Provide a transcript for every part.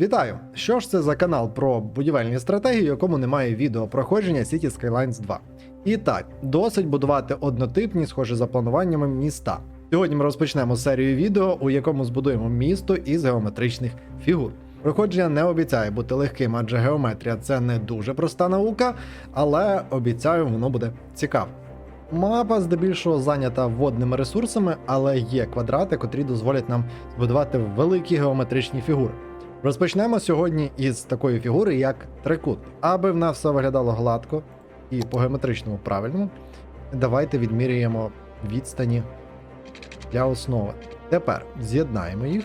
Вітаю! Що ж це за канал про будівельні стратегії, у якому немає відео проходження City Skylines 2. І так, досить будувати однотипні, схожі за плануваннями міста. Сьогодні ми розпочнемо серію відео, у якому збудуємо місто із геометричних фігур. Проходження не обіцяє бути легким, адже геометрія це не дуже проста наука, але обіцяю, воно буде цікаво. Мапа здебільшого зайнята водними ресурсами, але є квадрати, котрі дозволять нам збудувати великі геометричні фігури. Розпочнемо сьогодні із такої фігури, як трикутник. Аби в нас все виглядало гладко і по геометричному правильному, давайте відміряємо відстані для основи. Тепер з'єднаємо їх.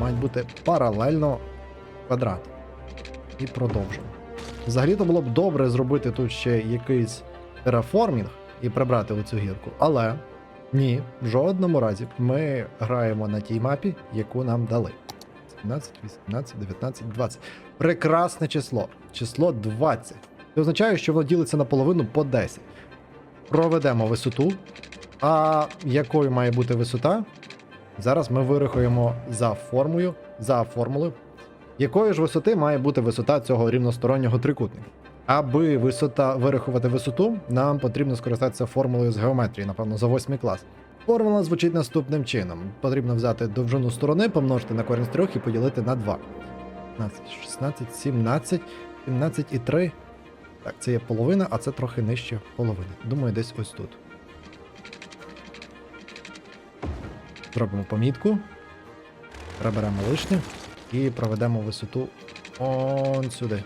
Мають бути паралельно квадрату. І продовжимо. Взагалі-то було б добре зробити тут ще якийсь тераформінг і прибрати оцю гірку, але ні, в жодному разі ми граємо на тій мапі, яку нам дали. 17, 18, 19, 20. Прекрасне число. Число 20. Це означає, що воно ділиться наполовину по 10. Проведемо висоту. А якою має бути висота? Зараз ми вирахуємо за формулою, за формулою, якої ж висоти має бути висота цього рівностороннього трикутника. Аби висота вирахувати висоту, нам потрібно скористатися формулою з геометрії, напевно, за 8 клас. Формула звучить наступним чином: потрібно взяти довжину сторони, помножити на корінь з 3 і поділити на 2. 15, 16, 17, 17 і 3. Так, це є половина, а це трохи нижче половини. Думаю, десь ось тут. Зробимо помітку. Приберемо лишнє і проведемо висоту он сюди.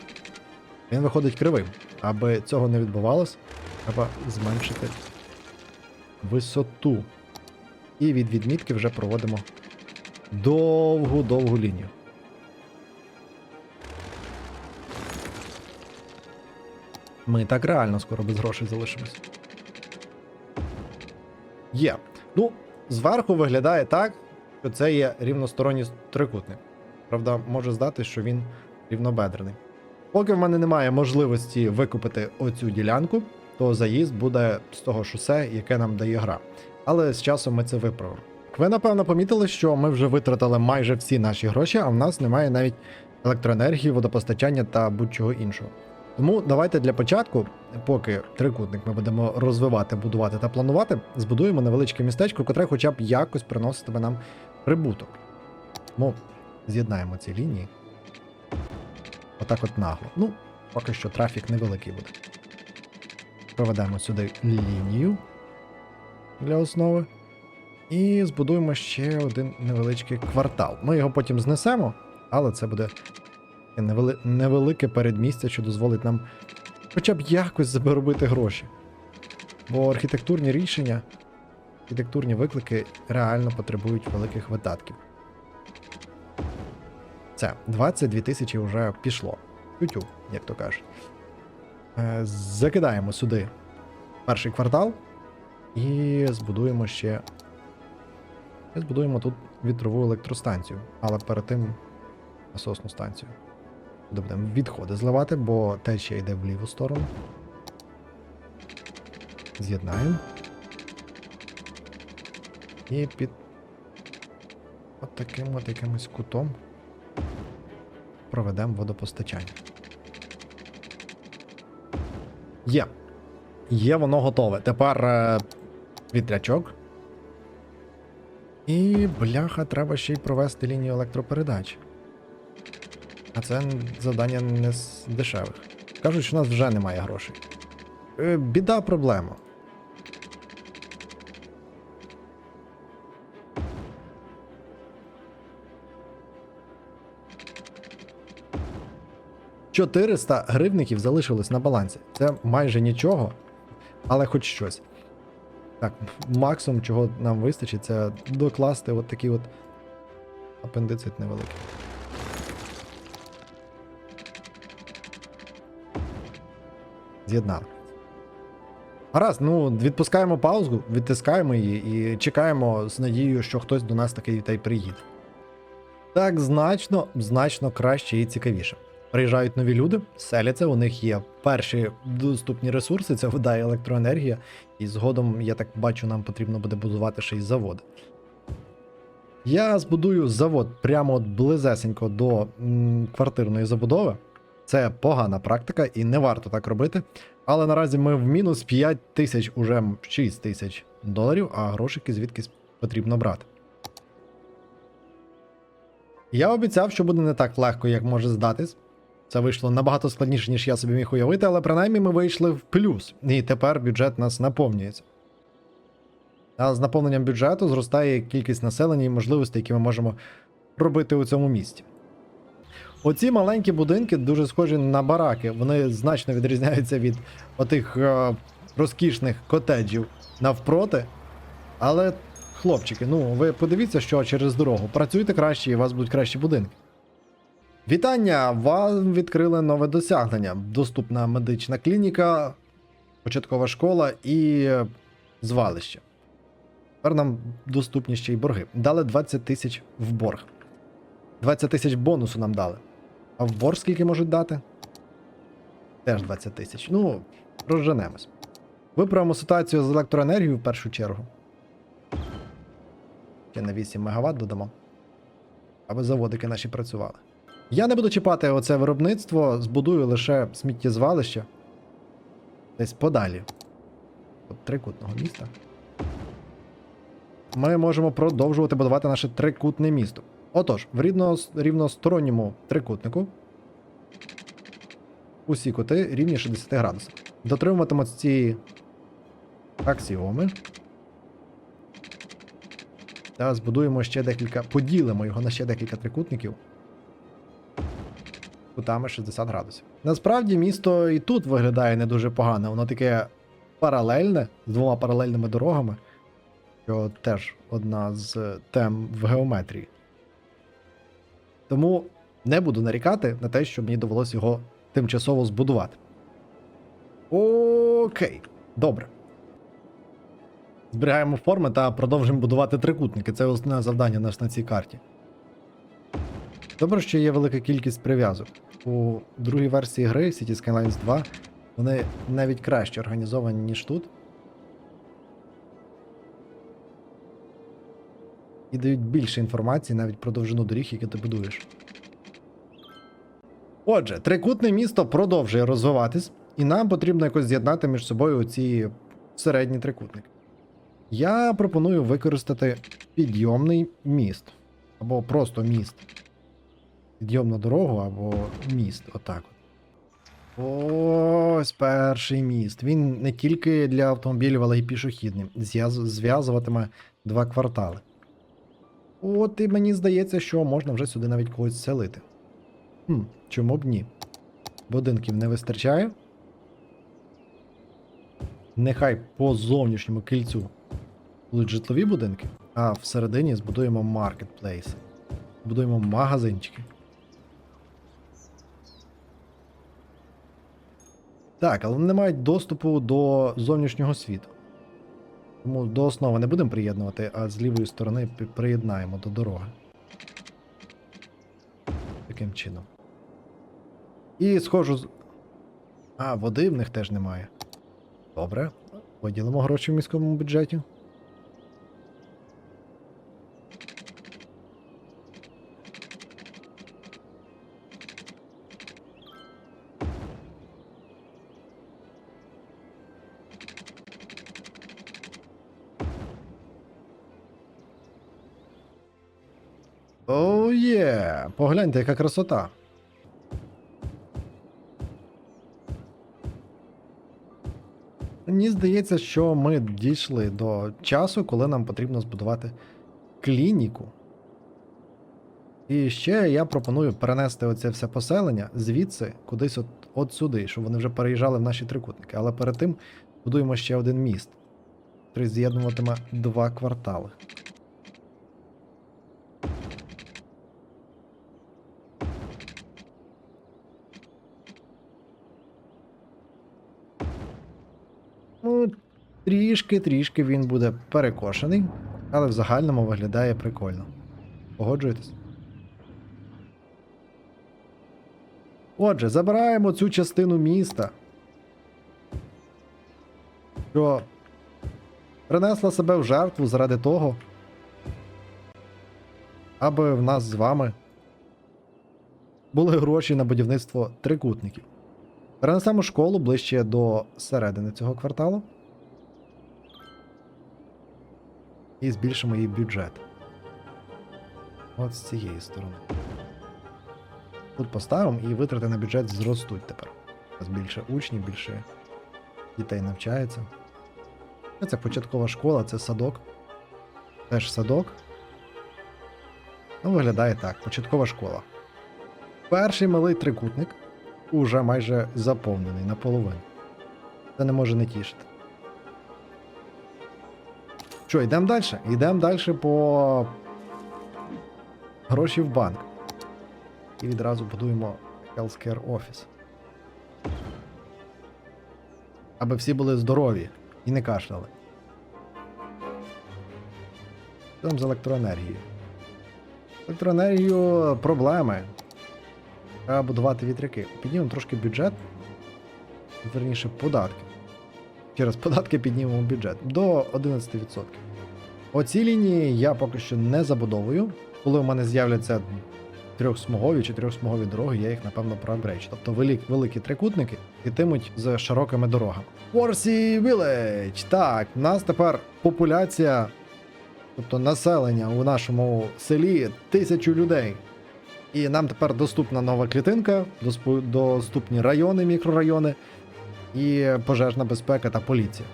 Він виходить кривим. Аби цього не відбувалось, треба зменшити висоту. І від відмітки вже проводимо довгу-довгу лінію. Ми так реально скоро без грошей залишимось. Є. Ну, зверху виглядає так, що це є рівносторонній трикутник. Правда, може здати, що він рівнобедрений. Поки в мене немає можливості викупити оцю ділянку, то заїзд буде з того шосе, яке нам дає гра. Але з часом ми це виправимо. Ви напевно помітили, що ми вже витратили майже всі наші гроші, а в нас немає навіть електроенергії, водопостачання та будь-чого іншого. Тому давайте для початку, поки трикутник ми будемо розвивати, будувати та планувати, збудуємо невеличке містечко, котре хоча б якось приноситиме нам прибуток. Тому з'єднаємо ці лінії. Отак от нагло. Ну, поки що трафік невеликий буде. Проведемо сюди лінію для основи. І збудуємо ще один невеличкий квартал. Ми його потім знесемо, але це буде невели... невелике передмістя, що дозволить нам хоча б якось заробити гроші. Бо архітектурні рішення, архітектурні виклики реально потребують великих видатків. Це 22 тисячі вже пішло. Тютю, як то кажуть. Е, Закидаємо сюди перший квартал і збудуємо ще. І збудуємо тут вітрову електростанцію, але перед тим насосну станцію. Туди будемо відходи зливати, бо течія йде в ліву сторону. З'єднаємо. І під от таким от якимось кутом проведемо водопостачання. Є. Є воно готове. Тепер е, вітрячок. І бляха, треба ще й провести лінію електропередач. А це завдання не з дешевих. Кажуть, що у нас вже немає грошей. Е, біда проблема. «400 гривників залишилось на балансі. Це майже нічого, але хоч щось. Так, максимум, чого нам вистачить, це докласти от такий от апендицит невеликий. З'єднали. Гаразд, ну відпускаємо паузу, відтискаємо її і чекаємо з надією, що хтось до нас такий та й приїде. Так значно, значно краще і цікавіше. Приїжджають нові люди, селяться, у них є перші доступні ресурси, це вода і електроенергія. І згодом, я так бачу, нам потрібно буде будувати ще й заводи. Я збудую завод прямо от близесенько до м, квартирної забудови. Це погана практика і не варто так робити. Але наразі ми в мінус 5 тисяч, уже 6 тисяч доларів, а грошики звідкись потрібно брати. Я обіцяв, що буде не так легко, як може здатись. Це вийшло набагато складніше, ніж я собі міг уявити, але принаймні ми вийшли в плюс. І тепер бюджет нас наповнюється. А з наповненням бюджету зростає кількість населення і можливостей, які ми можемо робити у цьому місті. Оці маленькі будинки дуже схожі на бараки. Вони значно відрізняються від отих е, розкішних котеджів навпроти. Але, хлопчики, ну ви подивіться, що через дорогу. Працюйте краще, і у вас будуть кращі будинки. Вітання! Вам відкрили нове досягнення. Доступна медична клініка, початкова школа і звалище. Тепер нам доступні ще й борги. Дали 20 тисяч в борг. 20 тисяч бонусу нам дали. А в борг скільки можуть дати? Теж 20 тисяч. Ну, розженемось. Виправимо ситуацію з електроенергією в першу чергу. Ще на 8 МВт додамо. Аби заводики наші працювали. Я не буду чіпати оце виробництво, збудую лише сміттєзвалище. Десь подалі. От трикутного міста. Ми можемо продовжувати будувати наше трикутне місто. Отож, в рівно, рівносторонньому трикутнику усі кути рівні 60 градусів. Дотримуватимуть ці аксіоми. Та збудуємо ще декілька. Поділимо його на ще декілька трикутників. Кутами 60 градусів. Насправді місто і тут виглядає не дуже погано. Воно таке паралельне, з двома паралельними дорогами, що теж одна з тем в геометрії. Тому не буду нарікати на те, що мені довелося його тимчасово збудувати. Окей, добре. Зберігаємо форми та продовжуємо будувати трикутники. Це основне завдання наш на цій карті. Добре, що є велика кількість прив'язок. У другій версії гри City Skylines 2 вони навіть краще організовані, ніж тут. І дають більше інформації навіть про довжину доріг, які ти будуєш. Отже, трикутне місто продовжує розвиватись, і нам потрібно якось з'єднати між собою ці середні трикутники. Я пропоную використати підйомний міст. Або просто міст. Підйомну дорогу або міст. Отак. от. Ось перший міст. Він не тільки для автомобілів, але й пішохідний. Зв'язуватиме два квартали. От і мені здається, що можна вже сюди навіть когось селити. Хм, чому б ні? Будинків не вистачає. Нехай по зовнішньому кільцю будуть житлові будинки, а всередині збудуємо маркетплейси. Будуємо магазинчики. Так, але вони не мають доступу до зовнішнього світу. Тому до основи не будемо приєднувати, а з лівої сторони приєднаємо до дороги. Таким чином. І схожу з. А, води в них теж немає. Добре. Поділимо гроші в міському бюджеті. О, є! Погляньте, яка красота. Мені здається, що ми дійшли до часу, коли нам потрібно збудувати клініку. І ще я пропоную перенести оце все поселення звідси кудись от, от сюди, щоб вони вже переїжджали в наші трикутники. Але перед тим будуємо ще один міст, який з'єднуватиме два квартали. Ну, трішки-трішки він буде перекошений, але в загальному виглядає прикольно. Погоджуєтесь? Отже, забираємо цю частину міста, що принесла себе в жертву заради того, аби в нас з вами були гроші на будівництво трикутників. Перенесемо школу ближче до середини цього кварталу. І збільшимо її бюджет. От з цієї сторони. Тут поставимо і витрати на бюджет зростуть тепер. Нас більше учнів, більше дітей навчається. Це початкова школа, це садок. Теж садок. Ну, виглядає так. Початкова школа. Перший малий трикутник уже майже заповнений наполовину. Це не може не тішити. Що, йдемо далі? Йдемо далі по гроші в банк. І відразу будуємо Healthcare Office. Аби всі були здорові і не кашляли. Там з електроенергією? Електроенергію проблеми. Треба будувати вітряки. Піднімемо трошки бюджет. Верніше, податки. Через податки піднімемо бюджет до 11%. Оці лінії я поки що не забудовую. Коли у мене з'являться трьохсмугові чи трьохсмугові дороги, я їх напевно проапгрейджу. Тобто велик, великі трикутники йтимуть з широкими дорогами. Warsi Village! Так, у нас тепер популяція, тобто населення у нашому селі тисячу людей. І нам тепер доступна нова клітинка, доступні райони, мікрорайони і пожежна безпека та поліція.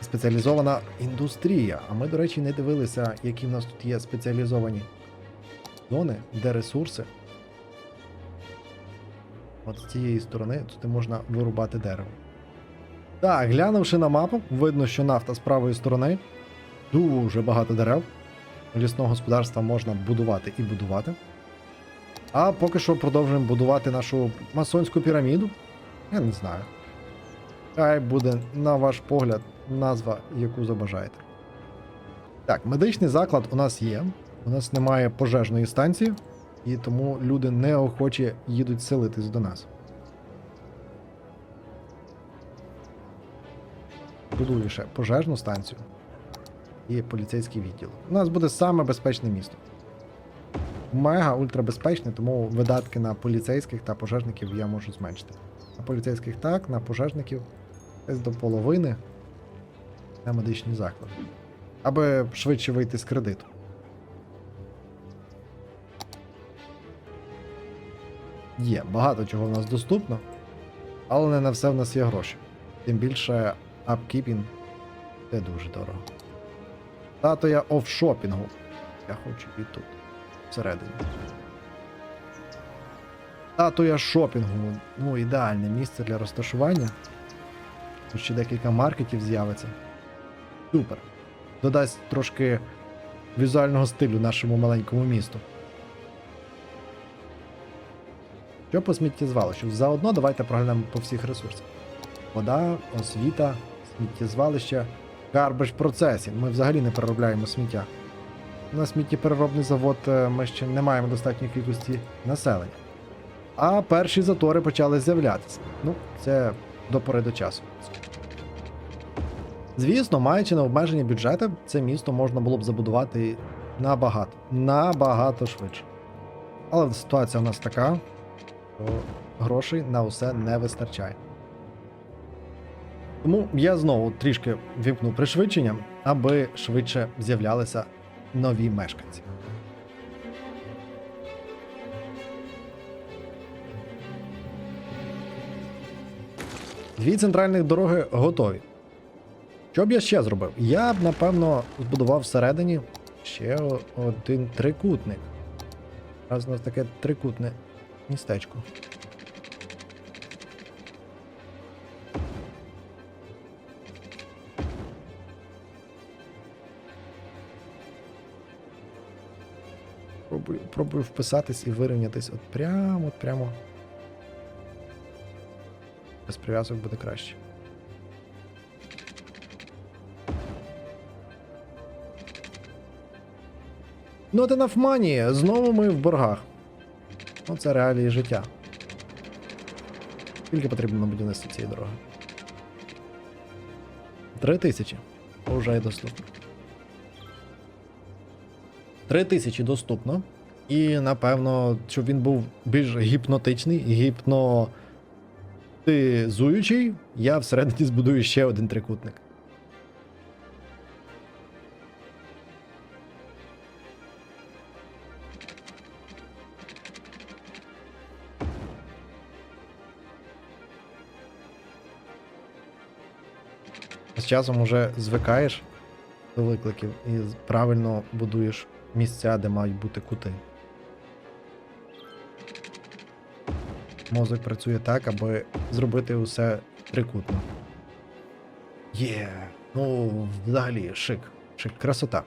Спеціалізована індустрія. А ми, до речі, не дивилися, які в нас тут є спеціалізовані зони, де ресурси. От з цієї сторони тут можна вирубати дерево. Так, глянувши на мапу, видно, що нафта з правої сторони. Дуже багато дерев. Лісного господарства можна будувати і будувати. А поки що продовжуємо будувати нашу масонську піраміду. Я не знаю. Хай буде, на ваш погляд, назва, яку забажаєте. Так, медичний заклад у нас є. У нас немає пожежної станції, і тому люди неохоче їдуть селитись до нас. Будую ще пожежну станцію і поліцейський відділ. У нас буде саме безпечне місто. Мега ультрабезпечне, тому видатки на поліцейських та пожежників я можу зменшити. На поліцейських так, на пожежників десь до половини на медичні заклади. Аби швидше вийти з кредиту. Є, багато чого в нас доступно, але не на все в нас є гроші. Тим більше апкіпінг це дуже дорого. Тато я офшопінгу. Я хочу і тут, всередині. Тато я шопінгу. Ну, ідеальне місце для розташування. Тут ще декілька маркетів з'явиться. Супер. Додасть трошки візуального стилю нашому маленькому місту. Що по сміттєзвалищу? Заодно давайте проглянемо по всіх ресурсах. Вода, освіта, сміттєзвалище, гарбаж процесів. Ми взагалі не переробляємо сміття. На сміттєпереробний завод е, ми ще не маємо достатньої кількості населення. А перші затори почали з'являтися. Ну, це до пори до часу. Звісно, маючи на обмежені бюджети, це місто можна було б забудувати набагато, набагато швидше. Але ситуація у нас така, що грошей на усе не вистачає. Тому я знову трішки вімкнув пришвидшення, аби швидше з'являлися нові мешканці. Дві центральних дороги готові. Що б я ще зробив? Я б, напевно, збудував всередині ще один трикутник. Раз у нас таке трикутне містечко. Пробую, пробую вписатись і вирівнятись от прямо, от прямо. Без прив'язок буде краще. Not enough money. Знову ми в боргах. Ну, це реалії життя. Скільки потрібно на будівництво цієї дороги? Три тисячі. Вже доступно. 3000 доступно. І напевно, щоб він був більш гіпнотичний, гіпнотизуючий, я всередині збудую ще один трикутник. З часом уже звикаєш до викликів і правильно будуєш місця, де мають бути кути. Мозок працює так, аби зробити усе трикутно. Є, ну взагалі шик, шик, красота.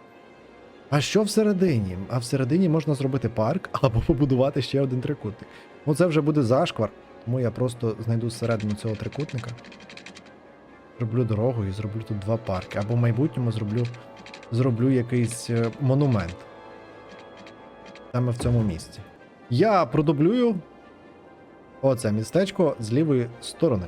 А що всередині? А всередині можна зробити парк або побудувати ще один трикутник. Ну це вже буде зашквар, тому я просто знайду зсередину цього трикутника. Зроблю дорогу і зроблю тут два парки. Або в майбутньому зроблю, зроблю якийсь е, монумент. Саме в цьому місці. Я продублюю оце містечко з лівої сторони.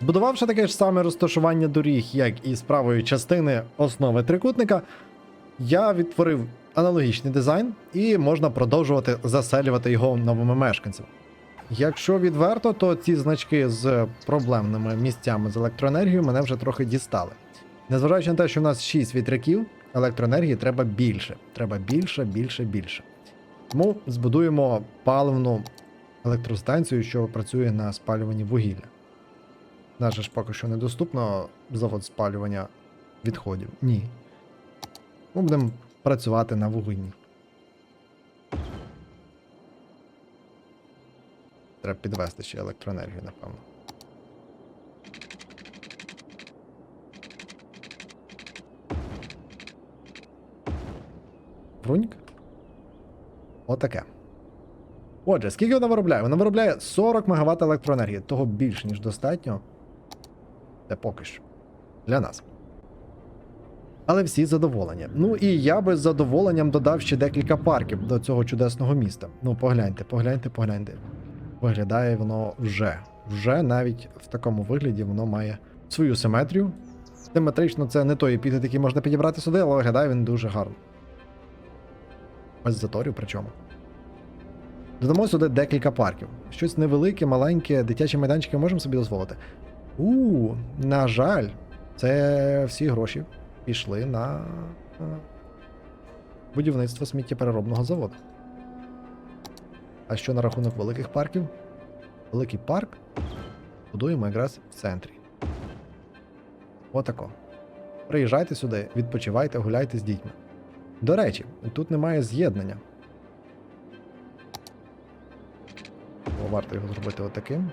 Збудувавши таке ж саме розташування доріг, як і з правої частини основи трикутника, я відтворив аналогічний дизайн і можна продовжувати заселювати його новими мешканцями. Якщо відверто, то ці значки з проблемними місцями з електроенергією мене вже трохи дістали. Незважаючи на те, що в нас 6 вітряків, електроенергії треба більше. Треба більше, більше, більше. Тому збудуємо паливну електростанцію, що працює на спалюванні вугілля. Наш ж поки що недоступно завод спалювання відходів. Ні. Ми будемо працювати на вугільні. Треба підвести ще електроенергію, напевно. Бруньк? Отаке. Отже, скільки вона виробляє? Вона виробляє 40 МВт електроенергії. Того більше, ніж достатньо. Це поки що. Для нас. Але всі задоволені. Ну і я би з задоволенням додав ще декілька парків до цього чудесного міста. Ну, погляньте, погляньте, погляньте. Виглядає воно вже. Вже навіть в такому вигляді воно має свою симетрію. Симетрично це не той епітет, який можна підібрати сюди, але виглядає він дуже гарно. Без заторів причому. Додамо сюди декілька парків. Щось невелике, маленьке, дитячі майданчики можемо собі дозволити. У, на жаль, це всі гроші пішли на е, будівництво сміттєпереробного заводу. А що на рахунок великих парків? Великий парк будуємо якраз в центрі. Отако. Приїжджайте сюди, відпочивайте, гуляйте з дітьми. До речі, тут немає з'єднання. Варто його зробити отаким.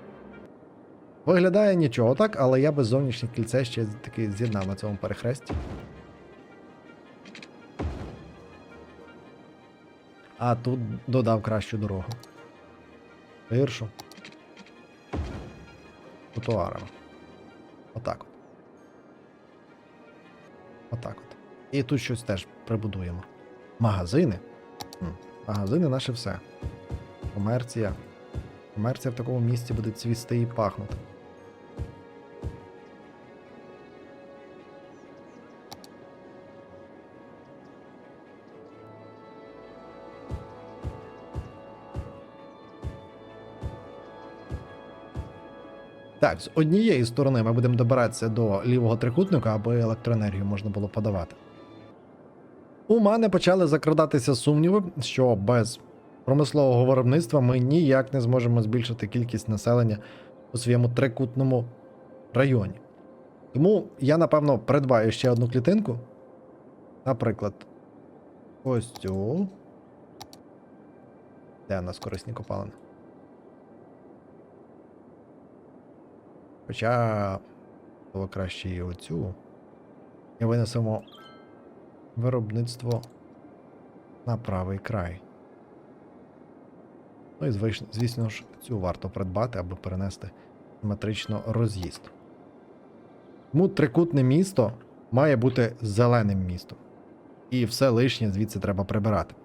Виглядає нічого так, але я без зовнішніх кільце ще таки з'єднав на цьому перехресті. А тут додав кращу дорогу. Гіршу. Тротуарами. Отак от. Отак от. І тут щось теж прибудуємо. Магазини. Магазини наше все. Комерція. Комерція в такому місці буде цвісти і пахнути. Так, з однієї сторони ми будемо добиратися до лівого трикутника, аби електроенергію можна було подавати. У мене почали закрадатися сумніви, що без промислового виробництва ми ніяк не зможемо збільшити кількість населення у своєму трикутному районі. Тому я, напевно, придбаю ще одну клітинку. Наприклад, ось цю. Де у нас корисні копалини? Хоча було краще і оцю. І винесемо виробництво на правий край. Ну і звісно ж, цю варто придбати, аби перенести симетрично роз'їзд. Тому трикутне місто має бути зеленим містом. І все лишнє звідси треба прибирати.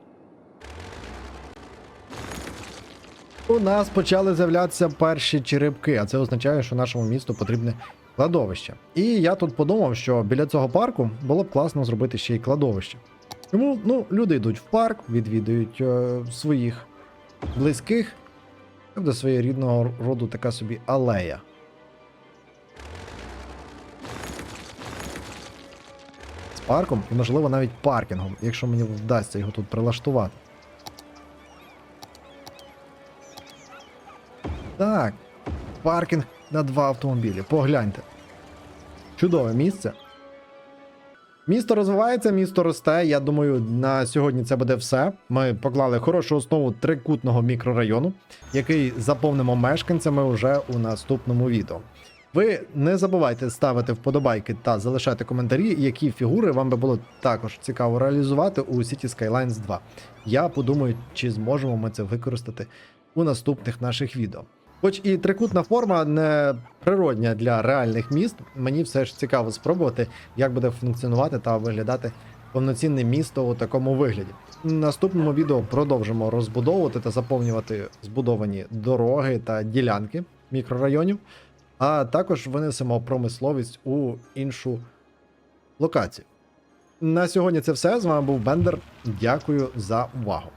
У нас почали з'являтися перші черепки, а це означає, що нашому місту потрібне кладовище. І я тут подумав, що біля цього парку було б класно зробити ще й кладовище. Тому ну, люди йдуть в парк, відвідують е, своїх близьких. До своєрідного роду така собі алея. З парком і, можливо, навіть паркінгом, якщо мені вдасться його тут прилаштувати. Так, паркінг на два автомобілі. Погляньте. Чудове місце. Місто розвивається, місто росте. Я думаю, на сьогодні це буде все. Ми поклали хорошу основу трикутного мікрорайону, який заповнимо мешканцями вже у наступному відео. Ви не забувайте ставити вподобайки та залишати коментарі, які фігури вам би було також цікаво реалізувати у City Skylines 2. Я подумаю, чи зможемо ми це використати у наступних наших відео. Хоч і трикутна форма не природня для реальних міст, мені все ж цікаво спробувати, як буде функціонувати та виглядати повноцінне місто у такому вигляді. В наступному відео продовжимо розбудовувати та заповнювати збудовані дороги та ділянки мікрорайонів, а також винесемо промисловість у іншу локацію. На сьогодні це все. З вами був Бендер. Дякую за увагу.